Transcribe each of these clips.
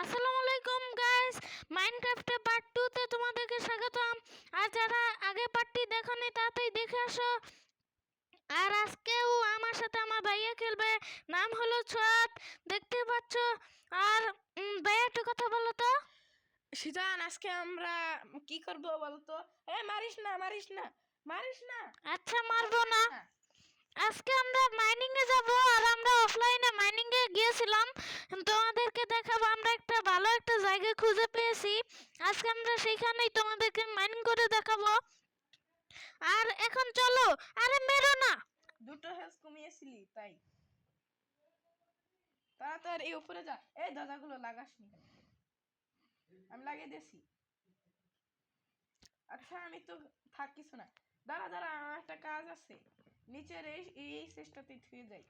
আসসালামু আলাইকুম guys মাইনক্রাফটে part two তে তোমাদেরকে স্বাগতম। আর যারা আগে পার্টটি দেখোনি তাড়াতাড়ি দেখে আসো। আর আজকেও আমার সাথে আমার ভাইয়া খেলবে। নাম হলো ছোয়াত দেখতে পাচ্ছ। আর ভাইয়া একটু কথা বলো তো। সিজান আজকে আমরা কি করব বলতো এ মারিস না মারিস না মারিস না। আচ্ছা মারবো না। আজকে আমরা মাইনিং এ যাব আর আমরা অফলাইনে মাইনিং এ গিয়েছিলাম। তোমাদেরকে দেখাবো, আমরা একটা ভালো একটা জায়গা খুঁজে পেয়েছি। আজকে আমরা সেইখানেই তোমাদেরকে মাইনিং করে দেখাবো। আর এখন চলো, আরে মেরো না। দুটো হেলস কমিয়েছিলি, তাই। তাড়াতাড়ি এই উপরে যা। এই দাদাগুলো লাগাস নি আমি লাগিয়ে দিয়েছি। আচ্ছা আমি তো থাকিস না। দাঁড়া দাঁড়া, আমার একটা কাজ আছে। নিচের এই এই চেষ্টাতে ধুয়ে যাই।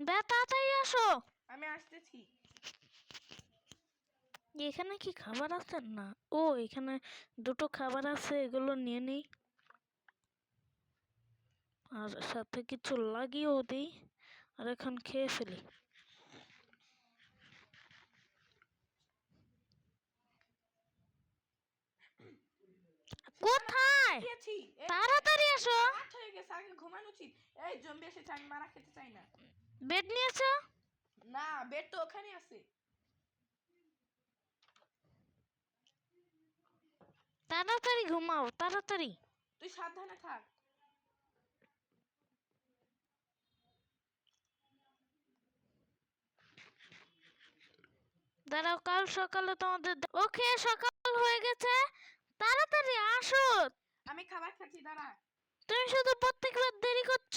বে তাড়াতাড়ি আসো। আমি আসতেছি। এখানে কি খাবার আছে? না। ও এখানে দুটো খাবার আছে এগুলো নিয়ে নিই। আর সাথে কিছু লাগিয়েও দিই। আর এখন খেয়ে ফেলি। কোথায়? দিয়েছি তাড়াতাড়ি হয়ে গেছে আগে ঘুমানো উচিত। এই জম্বি এসেছে আমি মারা খেতে চাই না। বেড নিয়েছো? না বেড তো ওখানে আছে। তাড়াতাড়ি ঘুমাও তাড়াতাড়ি। তুই সাবধানে থাক। দাঁড়াও কাল সকালে তোমাদের ওকে সকাল হয়ে গেছে। তাড়াতাড়ি আসো। আমি খাবার খাচ্ছি দাঁড়া। তুমি শুধু প্রত্যেকবার দেরি করছ?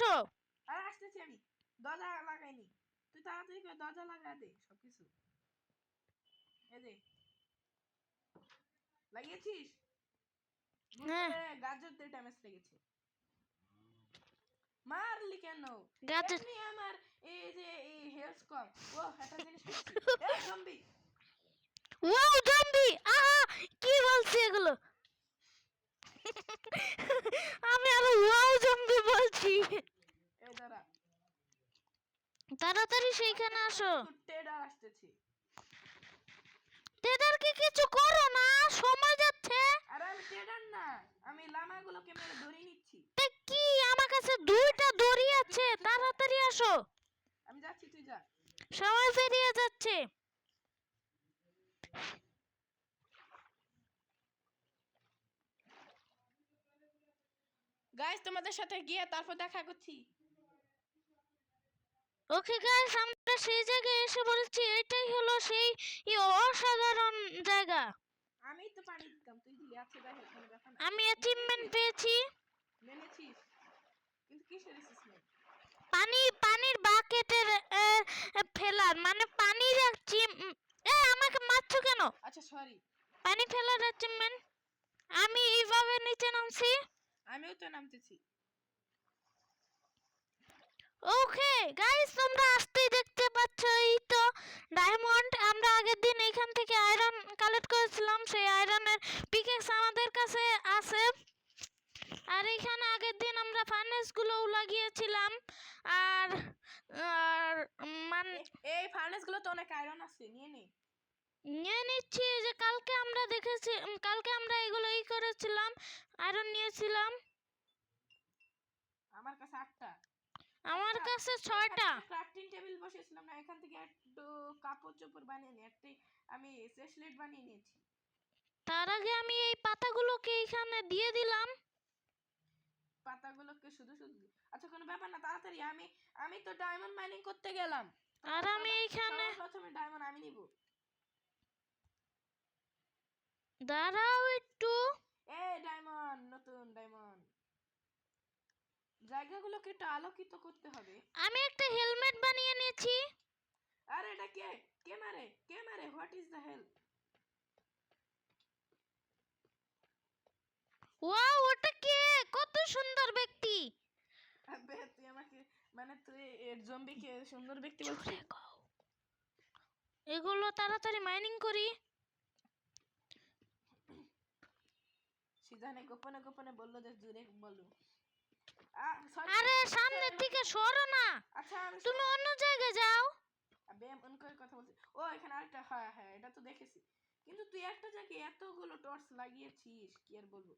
আর আসতেছি আমি। দরজা লাগাইনি তুই তাড়াতাড়ি করে দরজা লাগা দে সবকিছু। এই দে। লাগিয়েছিস? হ্যাঁ। বুঝলে, গাজরতে ড্যামেজ লেগেছে। মারলি কেন? গাজর- এমনি আমার এই যে এই হেলথ কম। ও একটা জিনিস এই জম্বি ওয়াও জম্বি আহা! কি বলছি এগুলো? আমি আরও ওয়াও জম্বি বলছি। তাড়াতাড়ি সেইখানে আসো। টেডার আসতেছি। তেদেরকে কিছু করো না? সময় যাচ্ছে। আর আমি টেডার না আমি লামাগুলোকে মেরে ধরে নিচ্ছি। কি? আমার কাছে দুইটা দড়ি আছে। তাড়াতাড়ি আসো। আমি যাচ্ছি তুই যা। সময় পেরিয়ে যাচ্ছে। গাইস তোমাদের সাথে গিয়ে তারপর দেখা করছি। ওকে গাইস আমরা সেই জায়গায় এসে বলছি এটাই হলো সেই অসাধারণ জায়গা। আমি তো পানি দিতাম তুই দিলি আচ্ছা দেখো কোনো ব্যাপার না। আমি অ্যাচিভমেন্ট পেয়েছি। মেনেছিস কিন্তু কিসের অ্যাসেসমেন্ট পানি পানির বাকেটের ফেলার মানে পানি রাখছি এ আমাকে মারছো কেন? আচ্ছা সরি পানি ফেলার অ্যাচিভমেন্ট আমি এইভাবে নিচে নামছি। আমিও তো নামতেছি। ওকে গাইস তোমরা আসতেই দেখতে পাচ্ছ এই তো ডায়মন্ড আমরা আগের দিন এখান থেকে আয়রন কালেক্ট করেছিলাম সেই আয়রনের পিকেক্স আমাদের কাছে আছে। আর এখানে আগের দিন আমরা ফার্নেস গুলোও লাগিয়েছিলাম। আর আর মান এই ফার্নেসগুলো তো অনেক আয়রন আছে নিয়ে নে। নিয়ে নিচ্ছি যে কালকে আমরা দেখেছি কালকে আমরা এগুলো ই করেছিলাম আয়রন নিয়েছিলাম। আমার কাছে আটটা। আমার কাছে ছয়টা। ক্রাফটিং টেবিল বসেছিলাম না এখান থেকে একটু কাপড় চোপড় বানিয়ে নিই একটি আমি সেসলেট বানিয়ে নিয়েছি। তার আগে আমি এই পাতাগুলোকে এখানে দিয়ে দিলাম। পাতাগুলোকে শুধু শুধু আচ্ছা কোনো ব্যাপার না তাড়াতাড়ি আমি আমি তো ডায়মন্ড মাইনিং করতে গেলাম। আর আমি এইখানে প্রথমে ডায়মন্ড আমি নিব। দাঁড়াও একটু। এই ডায়মন্ড নতুন ডায়মন্ড। জায়গাগুলোকে একটু আলোকিত করতে হবে। আমি একটা হেলমেট বানিয়ে নিয়েছি। আর এটা কে? কে মারে? কে মারে? What is the help wow ওটা কে? কত সুন্দর ব্যক্তি। আবে তুই আমাকে মানে তুই এর জম্বিকে সুন্দর ব্যক্তি বলছিস? এগুলো তাড়াতাড়ি মাইনিং করি। সিজানে গোপনে গোপনে বলল যে বলো আরে সামনের দিকে সরো না। আচ্ছা তুমি অন্য জায়গায় যাও। আবে এমন করে কথা বলছি? ও এখানে আরেকটা হ্যাঁ হ্যাঁ এটা তো দেখেছি। কিন্তু তুই একটা জায়গায় এতগুলো টর্চ লাগিয়েছিস কি আর বলব?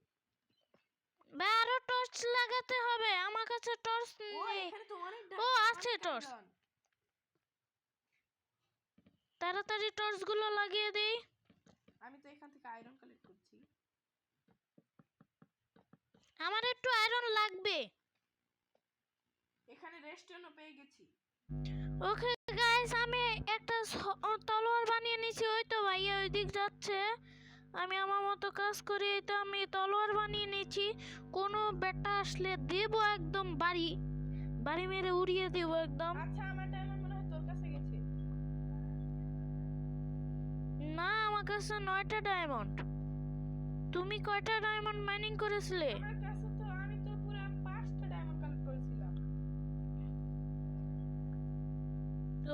ভাই আরও টর্চ লাগাতে হবে। আমার কাছে টর্চ নেই। ও, আছে torch। তাড়াতাড়ি টর্চগুলো লাগিয়ে দিই। আমি তো এখান থেকে আয়রন কালেক্ট করছি আমার একটু আয়রন লাগবে। এখানে রেস্টুরেন্টও পেয়ে গেছি। ওকে গাইস আমি একটা তলোয়ার বানিয়ে নিয়েছি ওই তো ভাইয়া ওই দিক যাচ্ছে। আমি আমার মতো কাজ করি এই তো আমি তলোয়ার বানিয়ে নিয়েছি। কোনো বেটা আসলে দেব একদম বাড়ি বাড়ি মেরে উড়িয়ে দেব একদম। আচ্ছা আমার ডায়মন্ড মনে হয় তোর কাছে গেছে। না আমার কাছে নয়টা ডায়মন্ড তুমি কয়টা ডায়মন্ড মাইনিং করেছিলে? আমার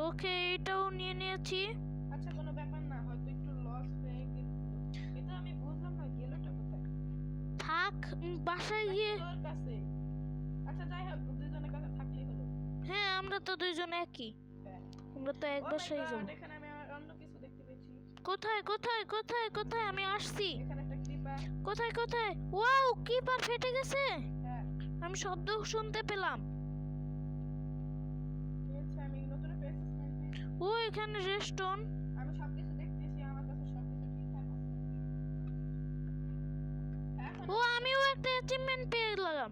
ওকে এটাও নিয়ে নিয়েছি। আচ্ছা কোনো ব্যাপার না হয়তো একটু লস হয়ে গেল। এটা আমি বুঝলাম না গেলোটা কোথায়? থাক বাসায় গিয়ে তোর কাছে? আচ্ছা যাই হোক দুজনের কাছে থাকলেই হলো। হ্যাঁ আমরা তো দুইজন একই। হ্যাঁ। আমরা তো এক Oh বাসায় যাব। এখানে আমি অন্য কিছু দেখতে পেয়েছি। কোথায় কোথায় কোথায় কোথায়? আমি আসছি। এখানে একটা কোথায় কোথায়? ওয়াও কিপার ফেটে গেছে। হ্যাঁ। আমি শব্দ শুনতে পেলাম। ও এখানে রেস্টন আমি সবকিছু দেখতেছি আমার কাছে সবকিছু ঠিকঠাক আছে। ও আমিও একটা অ্যাচিভমেন্ট পেয়ে গেলাম।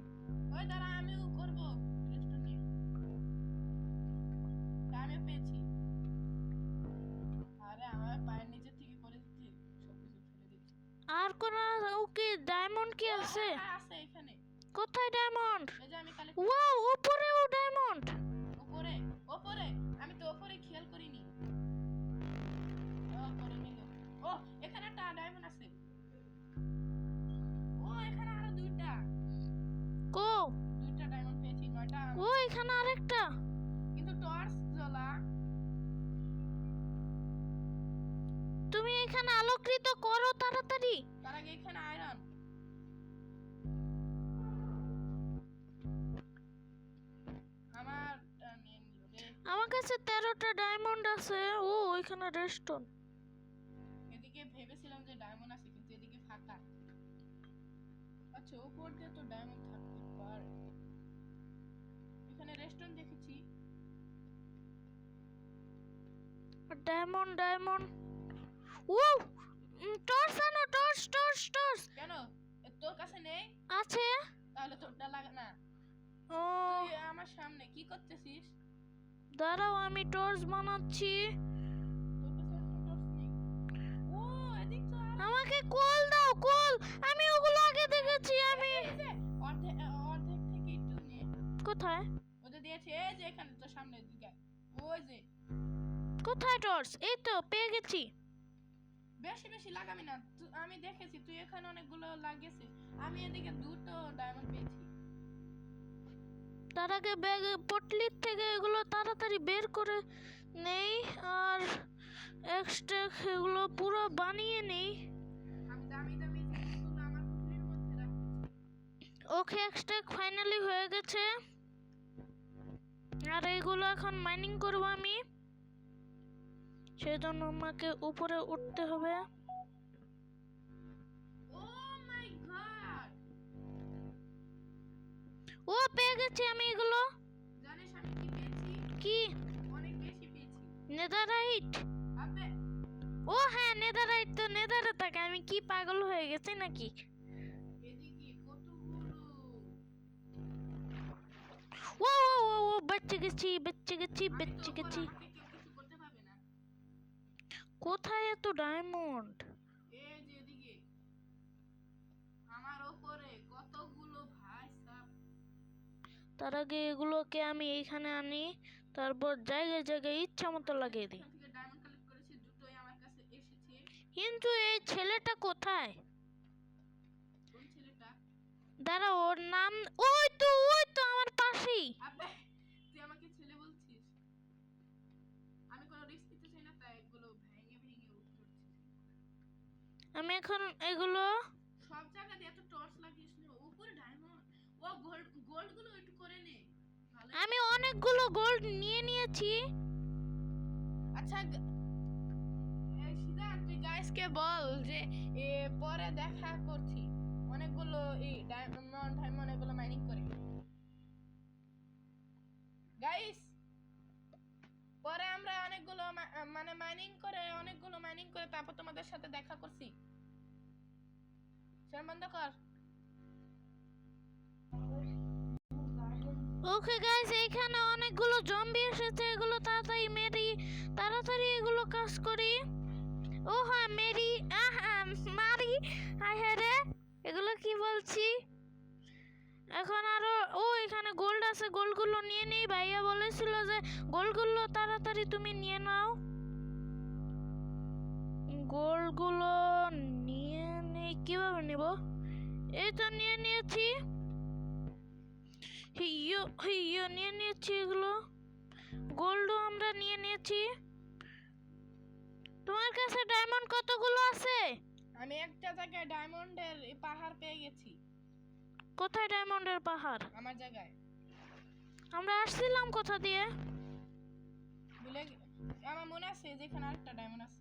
ওই দাঁড়া আমিও করব রেস্টুরেন্ট নিয়ে পেয়েছি। আরে আমার পায়ের নিচে থেকে পড়ে দিচ্ছি সবকিছু ফেলে দিচ্ছি আর কোন ওকে ডায়মন্ড কি আছে? হ্যাঁ, আছে এখানে। কোথায় ডায়মন্ড আমি ওয়াও উপরেও ডায়মন্ড উপরে উপরে তুমি আলোকৃত করো তাড়াতাড়ি। তার আগে এখানে আয়রন। আমার আমার কাছে তেরোটা ডায়মন্ড আছে। ও ওইখানে রেস্টন এদিকে ভেবেছিলাম যে ডায়মন্ড আছে কিন্তু এদিকে ফাঁকা। আচ্ছা উপর দিয়ে তো ডায়মন্ড থাকতে পারে। এখানে রেস্টুরেন্ট দেখেছি। ডায়মন্ড ডায়মন্ড ও টর্চ আনো টর্চ টর্চ টর্চ। কেন? তোর কাছে নেই? আছে। তাহলে তোরটা লাগা না। ও। আমার সামনে কি করতেছিস? দাঁড়াও আমি টর্চ বানাচ্ছি। আমাকে কল দাও কল। আমি ওগুলো আগে দেখেছি আমি অর্ধেক অর্ধেক থেকে একটু নে কোথায়? ওদের দিয়েছে এই যে এখানে তো সামনে দিকে। ওই যে। কোথায় টর্চ? এই তো পেয়ে গেছি। বেশি বেশি লাগাবি না। আমি দেখেছি তুই এখানে অনেকগুলো লাগিয়েছিস। আমি এদিকে দুটো ডায়মন্ড পেয়েছি। তার আগে ব্যাগ পটলির থেকে এগুলো তাড়াতাড়ি বের করে নেই আর এক্সট্রা এগুলো পুরো বানিয়ে নেই। ওকে এক্সট্রা ফাইনালি হয়ে গেছে। আর এইগুলো এখন মাইনিং করব আমি। সেজন্য আমাকে উপরে উঠতে হবে। ও গড ও পেয়ে গেছি আমি এগুলো। জানিস আমি কি পেয়েছি? কি? অনেক বেশি পেয়েছি। নেদারাইট। আবে ও হ্যাঁ নেদারাইট তো নেদারে থাকে আমি কি পাগল হয়ে গেছি নাকি? ও ও ও ও বেঁচে গেছি বেঁচে গেছি বেঁচে গেছি। কোথায় এত ডায়মন্ড এই যে এদিকে। আমার ওপরে কতগুলো ভাই সাপ তার আগে এগুলোকে আমি এইখানে আনি তারপর জায়গায় জায়গায় ইচ্ছা মতো লাগিয়ে দিই। কিন্তু এই ছেলেটা কোথায়? দাঁড়া ওর নাম ওই তো ওই তো আমার পাশেই। আমি এখন এগুলো সব জায়গা দিয়ে এত টর্চ না উপরে ডায়মন্ড ও গোল্ড গোল্ডগুলো একটু করে নে। আমি অনেকগুলো গোল্ড নিয়ে নিয়েছি। আচ্ছা সিদ্ধার্থ, তুই গাইসকে বল যে এ, পরে দেখা করছি। অনেকগুলো এই ডায়মন্ড ডায়মন্ড এগুলো মাইনিং করে। গাইস পরে আমরা অনেকগুলো মানে মাইনিং করে, অনেকগুলো মাইনিং করে তারপর তোমাদের সাথে দেখা করছি। শোন বন্ধ কর ওকে গাইস এইখানে অনেকগুলো জম্বি এসেছে, এগুলো তাড়াতাড়ি মেরি, তাড়াতাড়ি এগুলো কাজ করি এখন আরও, ও এখানে গোল্ড আছে গোল্ডগুলো নিয়ে নেই। ভাইয়া বলেছিল যে গোল্ডগুলো তাড়াতাড়ি তুমি নিয়ে নাও। গোল্ডগুলো নিয়ে নেই, কীভাবে নিব? এই তো নিয়ে নিয়েছি। হিয়ো হিয়ো নিয়ে নিয়েছি এগুলো। গোল্ডও আমরা নিয়ে নিয়েছি। তোমার কাছে ডায়মন্ড কতগুলো আছে? আমি একটা জায়গায় ডায়মন্ডের পাহাড় পেয়ে গেছি। কোথায় ডায়মন্ডের পাহাড়? আমার জায়গায়। আমরা আসছিলাম কোথা দিয়ে? ভুলে আমার মনে আছে যেখানে আরেকটা ডায়মন্ড আছে।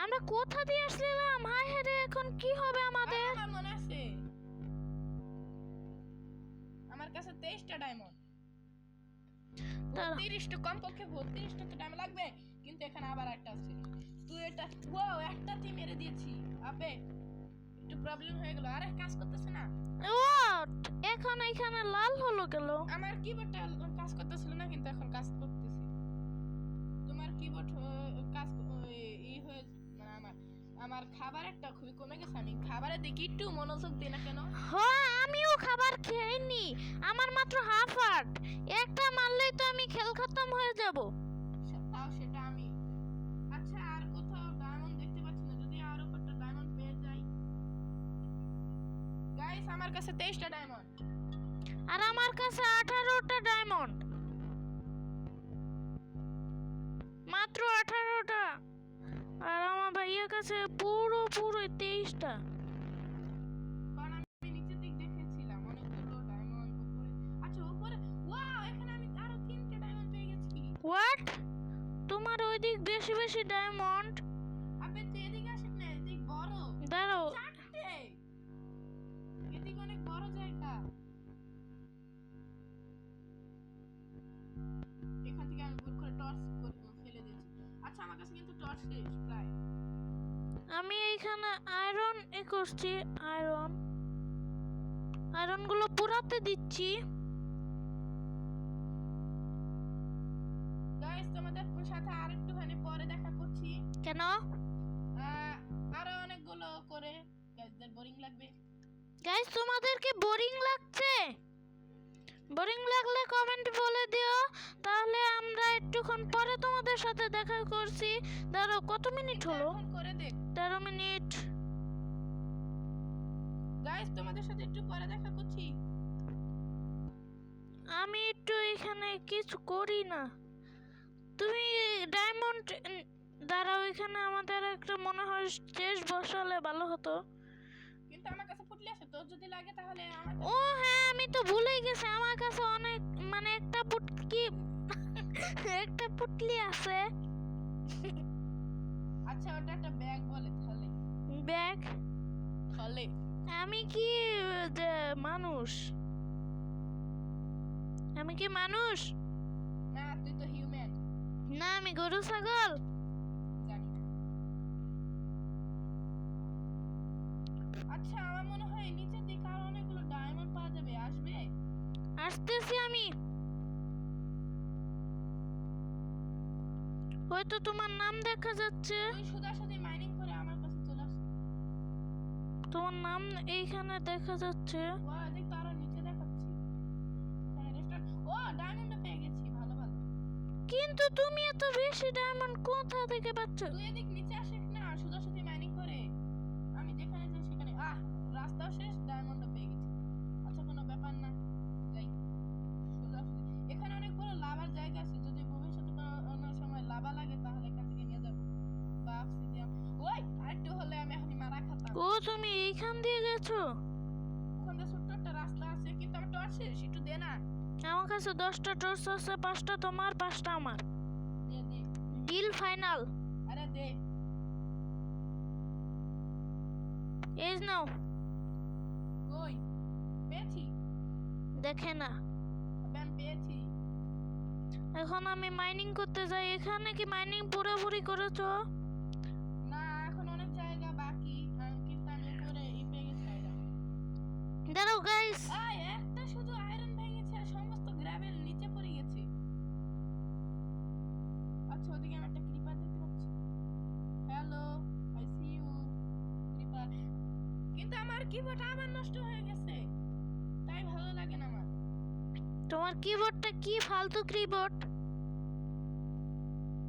আমরা কোথা দিয়ে আসছিলাম? হায় হ্যাঁ রে এখন কি হবে আমাদের? আমার মনে আছে। আমার কাছে তেইশটা ডায়মন্ড। তার- তিরিশটা কমপক্ষে বত্রিশটা তো ডায়মন্ড লাগবে। কিন্তু এখানে আবার একটা আছে। তুই এটা ওয়াও একটাতেই মেরে দিয়েছি। আপে। একটু প্রবলেম হয়ে গেল। আরে কাজ করতেছে না। What? এখন এখানে লাল হলো গেল আমার কিবোর্ডটা কাজ করতেছিল না কিন্তু এখন কাজ করতেছে। তোমার কিবোর্ড কাজ ই হয়ে মানে আমার আমার খাবার একটা খুবই কমে গেছে। আমি খাবারে দেখি একটু মনোযোগ দিই না কেন? হ্যাঁ আমিও খাবার খেয়েনি আমার মাত্র হাফ হার্ট একটা মারলেই তো আমি খেল খতম হয়ে যাব। আমার কাছে তেইশটা ডায়মন্ড আর আমার কাছে আঠারোটা ডায়মন্ড মাত্র আঠারোটা। আর আমার ভাইয়ের কাছে পুরো পুরো তেইশটা। উপরে। আচ্ছা হোয়াট তোমার ওই দিক বেশি বেশি ডায়মন্ড শেষ প্রায় আমি এইখানে আয়রন এ করছি আয়রন আয়রনগুলো পুরাতে দিচ্ছি। গাইস তোমাদের সাথে আর একটুখানি পরে দেখা করছি। কেন? আরও অনেকগুলো করে। গাইসদের বোরিং লাগবে। গাইস তোমাদেরকে বোরিং লাগছে? বোরিং লাগলে কমেন্ট বলে দিও। তাহলে আমরা একটুক্ষণ পরে তোমাদের সাথে দেখা করছি। দাঁড়াও কত মিনিট হলো? করে দেখ তেরো মিনিট গাইস তোমাদের সাথে একটু পরে দেখা করছি। আমি একটু এখানে কিছু করি না। তুমি ডায়মন্ড দাঁড়াও এখানে আমাদের একটা মনে হয় স্টেজ বসালে ভালো হতো। কিন্তু আমার আছে তোর যদি লাগে তাহলে ও হ্যাঁ আমি তো ভুলেই গেছি। আমার কাছে অনেক মানে একটা পুটকি একটা পুটলি আছে। আচ্ছা ওটা একটা ব্যাগ বলে তাহলে। ব্যাগ তাহলে। আমি কি যে মানুষ? আমি কি মানুষ? না তুই তো হিউম্যান না আমি গরু ছাগল। আচ্ছা আমার মনে হয় নিচের দিকে আরও অনেকগুলো ডায়মন্ড পাওয়া যাবে। আসবে? আসতেছি আমি। হয়তো তোমার নাম দেখা যাচ্ছে। তুই সোজাসুজি মাইনিং করে আমার কাছে চলে আস। তোমার নাম এইখানে দেখা যাচ্ছে। ও এদিক তো আরও নিচে দেখাচ্ছি। রেস্টুরেন্ট ও ডায়মন্ড পেয়ে গেছি ভালো ভালো। কিন্তু তুমি এত বেশি ডায়মন্ড কোথা থেকে পাচ্ছ? তুই এদিক নিচে আসিস শেষ ডায়মন্ড পেয়ে গেছি। আচ্ছা কোনো ব্যাপার না। যাই এখানে অনেক বড় লাভার জায়গা আছে। যদি ভবিষ্যতে কোনো সময় লাভা লাগে তাহলে এখান থেকে নিয়ে যাব। বা অক্সিজেন ওই আরেকটু হলে আমি এখনই মারা খাতাম। ও তুমি এইখান দিয়ে গেছো? ওখান ছোট্ট একটা রাস্তা আছে কিন্তু আমার টর্চ শেষ একটু দে না। আমার কাছে দশটা টর্চ আছে পাঁচটা তোমার পাঁচটা আমার। ডিল ফাইনাল আরে দে। এজ নাও। কই পেয়েছি। দেখে না। আমি পেয়েছি। এখন আমি মাইনিং করতে যাই। এখানে কি মাইনিং পুরোপুরি করেছ? না এখন অনেক জায়গা বাকি। কিন্তু আমি করে ইপে গেছি দাঁড়াও গাইস কিবোর্ড আবার নষ্ট হয়ে গেছে। তাই ভালো লাগে না আমার। তোমার কিবোর্ডটা কি ফালতু কিবোর্ড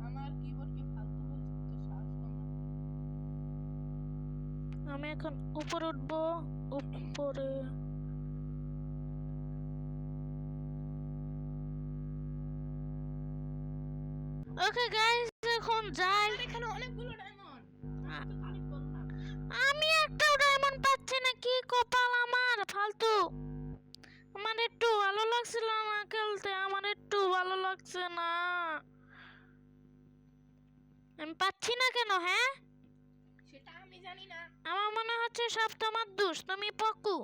আমার কিবোর্ডকে ফালতু বলছিস তো সাহস কম আমি এখন উপরে উঠবো উপরে। ওকে গাইস এখন যাই। এখানে অনেকগুলো ফালতু আমার একটু ভালো লাগছিল না খেলতে আমার একটু ভালো লাগছে না। আমি পাচ্ছি না কেন হ্যাঁ? সেটা আমি জানি না। আমার মনে হচ্ছে সব তোমার দোষ তুমি পকু।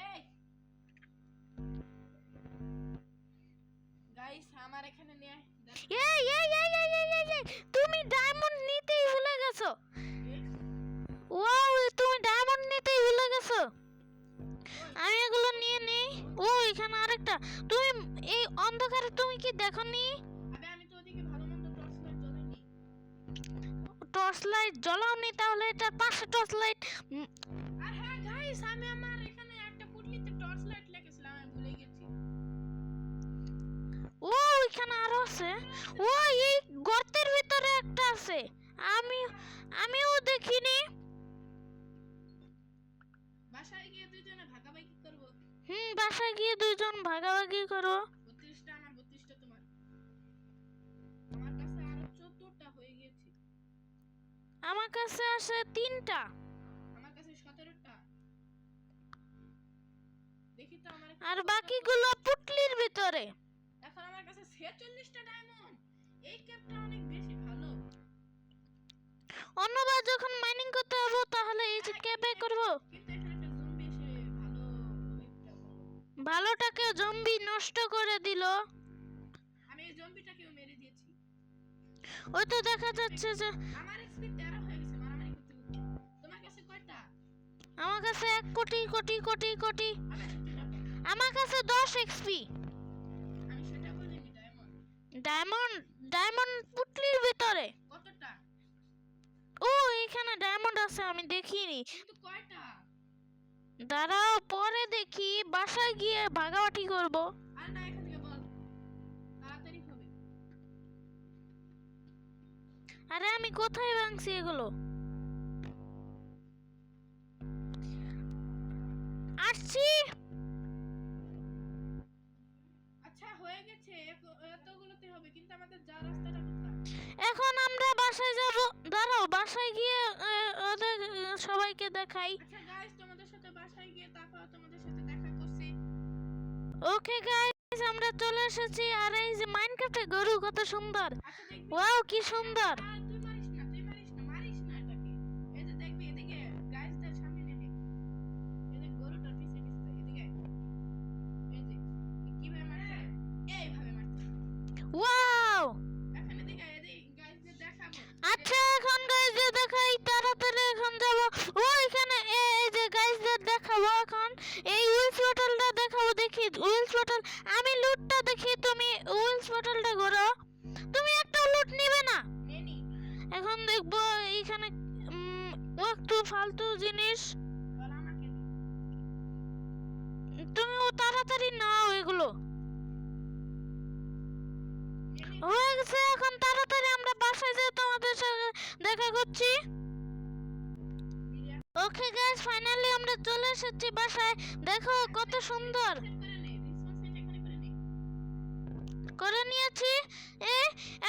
এই! গাইস আমার এখানে নিয়ে এই এই এই এই এই এই এই তুমি ডায়মন্ড নিতেই ভুলে গেছো। ওয়াও তুমি ডায়মন্ড নিতেই ভুলে গেছো। আমি এগুলো নিয়ে নেই। ও এখানে আরেকটা। তুমি এই অন্ধকারে তুমি কি ভালো মন্দ টর্চ লাইট লাইট জ্বলাওনি তাহলে এটার পাশে টর্চ লাইট আর হ্যাঁ গাইস আমি আমার এখানে একটা পুটলিতে টর্চ লাইট লেগেছিলাম আমি ভুলে গেছি। ও এখানে আরও আছে। ও এই গর্তের ভিতরে একটা আছে। আমি আমিও দেখিনি। হুম বাসায় গিয়ে দুইজন ভাগাভাগি করো। বত্রিশটা আমার বত্রিশটা তোমার। আমার কাছে আরও চোদ্দটা হয়ে গিয়েছে। আমার কাছে আছে তিনটা। আমার কাছে সতেরোটা। দেখি তো আমার আর বাকিগুলো পুটলির ভিতরে। এখন আমার কাছে ছেচল্লিশটা ডায়মন্ড এই ক্যাপটা অনেক বেশি ভালো। অন্যবার যখন মাইনিং করতে যাব তাহলে এই যে ক্যাবে করব। ভালোটাকে জম্বি নষ্ট করে দিল। আমি এই জম্বিটাকেও মেরে দিয়েছি। ওই তো দেখা যাচ্ছে যে আমার এক্সপি তেরো হয়ে গেছে মারামারি করতে করতে। তোমার কাছে কয়টা? আমার কাছে এক কোটি কোটি কোটি কোটি। আমার কাছে দশ এক্সপি আমি সেটা বলিনি ডায়মন্ড ডায়মন্ড ডায়মন্ড পুটলির ভিতরে। কতটা? ও এখানে ডায়মন্ড আছে আমি দেখিনি। কিন্তু কয়টা? দাঁড়াও পরে দেখি বাসায় গিয়ে ভাগাভাগি করব। আর না এখান থেকে বল। তাড়াতাড়ি হবে। আরে আমি কোথায় ভাঙছি এগুলো? আসছি। আচ্ছা হয়ে গেছে। এতগুলোতে হবে কিন্তু আমাদের যা রাস্তাটা এখন আমরা বাসায় যাব। দাঁড়াও বাসায় গিয়ে ওদের সবাইকে দেখাই। আচ্ছা ওকে গাইস আমরা চলে এসেছি আর এই যে মাইনক্রাফটে গরু কত সুন্দর। আচ্ছা ওয়াও কি সুন্দর। ফালতু জিনিস। তুমি তাড়াতাড়ি নাও এগুলো। হয়ে গেছে, এখন তাড়াতাড়ি আমরা বাসায় যেয়ে তোমাদের সাথে দেখা করছি। ওকে গাইস ফাইনালি আমরা চলে এসেছি বাসায়। দেখো কত সুন্দর। করে নিয়েছি। এ,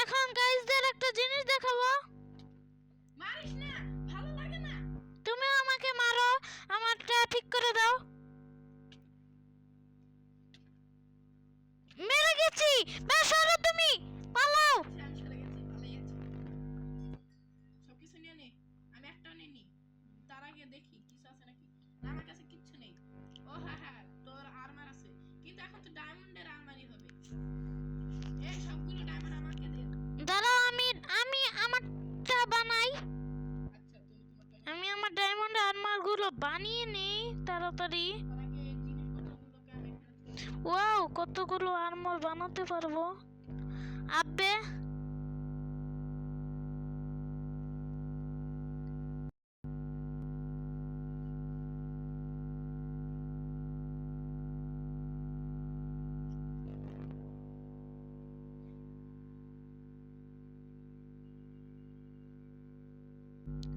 এখন গাইসদের একটা জিনিস দেখাবো। মারিস না। তুমি আমাকে মারো আমারটা ঠিক করে দাও। মেরে গেছি বা তুমি পালাও। সবকিছু নিয়ে তার আগে দেখি আমার কাছে কিচ্ছু নেই। ও হ্যাঁ, হ্যাঁ, তোর আছে। কিন্তু এখন ডায়মন্ড আমাকে আমি আমি আমারটা বানাই। এখানে নেই তাড়াতাড়ি। ওয়াও কতগুলো আর্মর বানাতে পারব? আব্বে?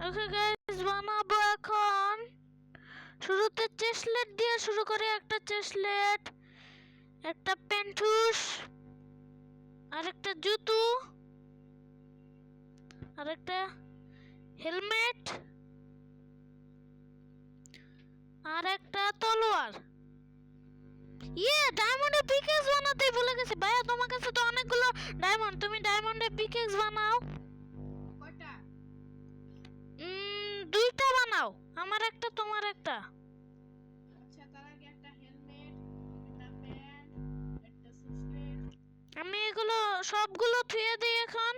ওকে গাইস বানাবো এখন। শুরুতে চেসলেট দিয়ে শুরু করে, একটা চেসলেট, একটা প্যান্টুস আর একটা জুতো আর একটা হেলমেট আর একটা তলোয়ার। ইয়ে ডায়মন্ডের পিকেক্স বানাতে ভুলে গেছি। ভাইয়া, তোমার কাছে তো অনেকগুলো ডায়মন্ড তুমি ডায়মন্ডের পিকেক্স বানাও। দুইটা বানাও আমার একটা তোমার একটা। আচ্ছা তার আগে একটা হেলমেট একটা প্যান্ট একটা সুসলেট আমি এগুলো সবগুলো থুয়ে দিই এখন।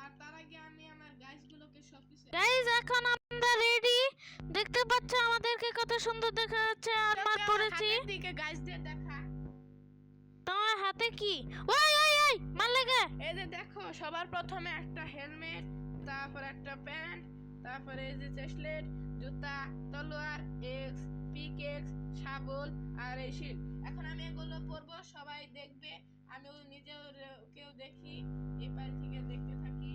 আর তার আগে আমি আমার সবকিছু গাইজ এখন আমরা রেডি দেখতে পাচ্ছ আমাদেরকে কত সুন্দর দেখা যাচ্ছে সবচেয়ে আমার পরেছি হাতের দিকে দেখা। তোমার হাতে কি? ওই ওই ওই মারলে গে এই যে দেখো সবার প্রথমে একটা হেলমেট তারপর একটা প্যান্ট তারপরে এই যে চেসলেট জুতা তলোয়ার এক্স পিকেক্স শাবল আর এই শিল। এখন আমি এগুলো পরবো সবাই দেখবে। আমিও নিজেও কেউ দেখি এই পাশ থেকে দেখতে থাকি।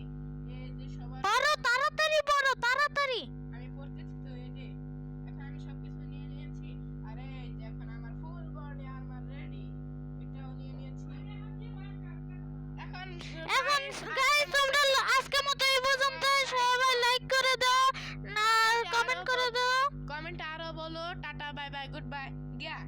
এই যে সবার পড়ো তাড়াতাড়ি পড়ো তাড়াতাড়ি। আমি পড়তেছি তো এই যে। এখন আমি সবকিছু নিয়ে নিয়েছি। আর এই যে এখন আমার ফুল বডি আর্মার রেডি। এটাও নিয়ে নিয়েছি। এখন এখন গাইজ আসছে yeah.